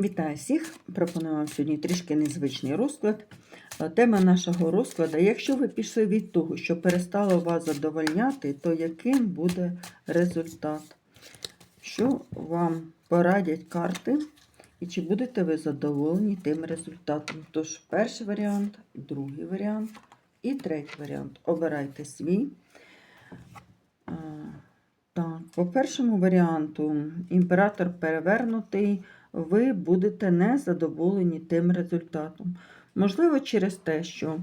Вітаю всіх! Пропоную вам сьогодні трішки незвичний розклад. Е, Тема нашого розкладу. Якщо ви пішли від того, що перестало вас задовольняти, то яким буде результат? Що вам порадять карти? І чи будете ви задоволені тим результатом? Тож, перший варіант, другий варіант і третій варіант. Обирайте свій. Е, Так, по першому варіанту, імператор перевернутий ви будете незадоволені тим результатом. Можливо, через те, що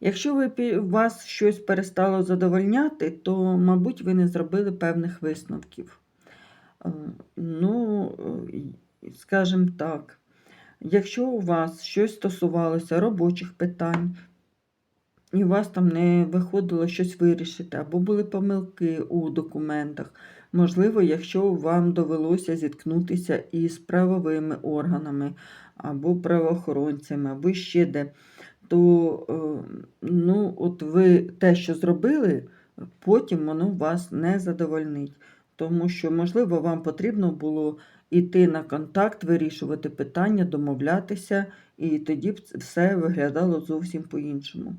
якщо ви, вас щось перестало задовольняти, то, мабуть, ви не зробили певних висновків. Е, Ну, е, скажімо так, якщо у вас щось стосувалося робочих питань, і у вас там не виходило щось вирішити, або були помилки у документах. Можливо, якщо вам довелося зіткнутися із правовими органами, або правоохоронцями, або ще де, то е, ну, от ви те, що зробили, потім воно вас не задовольнить. Тому що, можливо, вам потрібно було йти на контакт, вирішувати питання, домовлятися, і тоді б все виглядало зовсім по-іншому.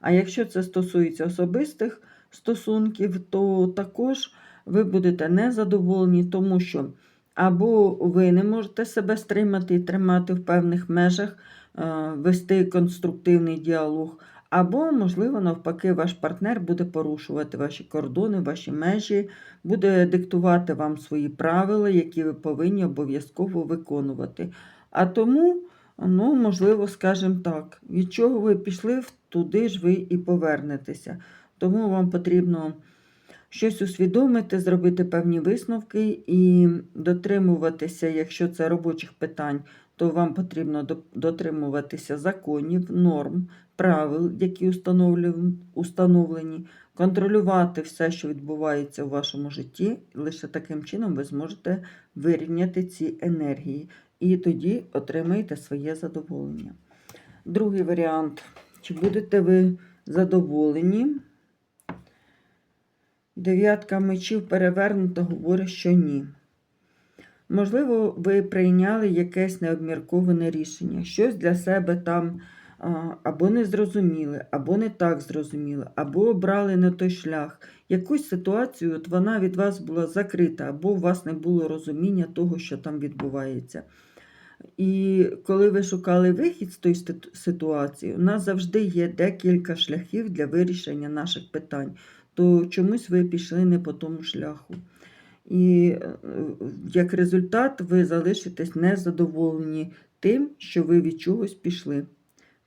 А якщо це стосується особистих стосунків, то також ви будете незадоволені, тому що або ви не можете себе стримати і тримати в певних межах, е, вести конструктивний діалог, або, можливо, навпаки, ваш партнер буде порушувати ваші кордони, ваші межі, буде диктувати вам свої правила, які ви повинні обов'язково виконувати. А тому, ну, можливо, скажімо так, від чого ви пішли, туди ж ви і повернетеся. Тому вам потрібно щось усвідомити, зробити певні висновки і дотримуватися, якщо це робочих питань, то вам потрібно дотримуватися законів, норм, правил, які установлені, контролювати все, що відбувається у вашому житті. Лише таким чином ви зможете вирівняти ці енергії. І тоді отримаєте своє задоволення. Другий варіант. Чи будете ви задоволені? Дев'ятка мечів перевернута говорить, що ні. Можливо, ви прийняли якесь необмірковане рішення, щось для себе там або не зрозуміли, або не так зрозуміли, або обрали не той шлях. Якусь ситуацію от вона від вас була закрита, або у вас не було розуміння того, що там відбувається. І коли ви шукали вихід з тої ситуації, у нас завжди є декілька шляхів для вирішення наших питань, то чомусь ви пішли не по тому шляху. І е, як результат ви залишитесь незадоволені тим, що ви від чогось пішли.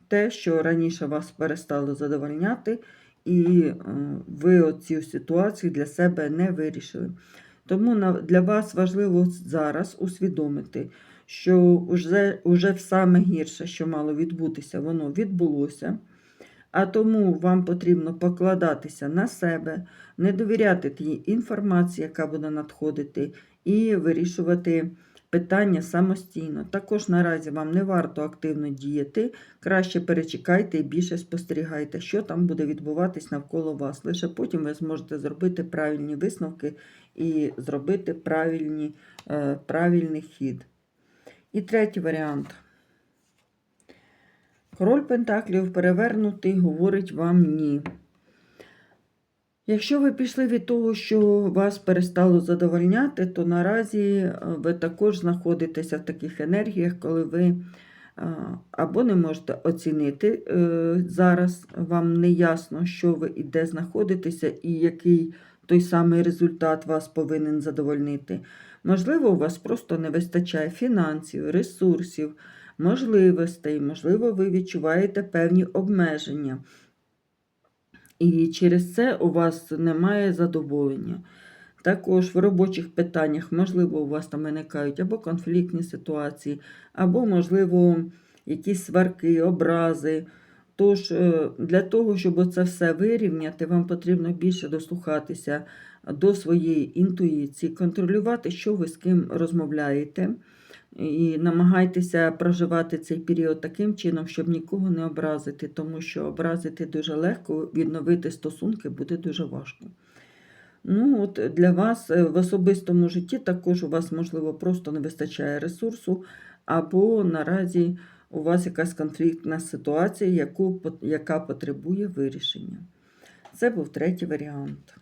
Те, що раніше вас перестало задовольняти, і е, ви оці ситуації для себе не вирішили. Тому для вас важливо зараз усвідомити, що вже, вже саме гірше, що мало відбутися, воно відбулося. А тому вам потрібно покладатися на себе, не довіряти тій інформації, яка буде надходити, і вирішувати питання самостійно. Також наразі вам не варто активно діяти, краще перечекайте і більше спостерігайте, що там буде відбуватись навколо вас. Лише потім ви зможете зробити правильні висновки і зробити правильні, е, правильний хід. І третій варіант. Король Пентаклів перевернутий говорить вам ні. Якщо ви пішли від того, що вас перестало задовольняти, то наразі е, ви також знаходитеся в таких енергіях, коли ви е, або не можете оцінити е, зараз, вам не ясно, що ви і де знаходитеся, і який той самий результат вас повинен задовольнити. Можливо, у вас просто не вистачає фінансів, ресурсів, можливостей, можливо, ви відчуваєте певні обмеження. І через це у вас немає задоволення. Також в робочих питаннях, можливо, у вас там виникають або конфліктні ситуації, або, можливо, якісь сварки, образи. Тож, е, для того, щоб це все вирівняти, вам потрібно більше дослухатися до своєї інтуїції, контролювати, що ви з ким розмовляєте. І намагайтеся проживати цей період таким чином, щоб нікого не образити, тому що образити дуже легко, відновити стосунки буде дуже важко. Ну, от Для вас е, в особистому житті також у вас, можливо, просто не вистачає ресурсу, або наразі у вас якась конфліктна ситуація, яку, яка потребує вирішення. Це був третій варіант.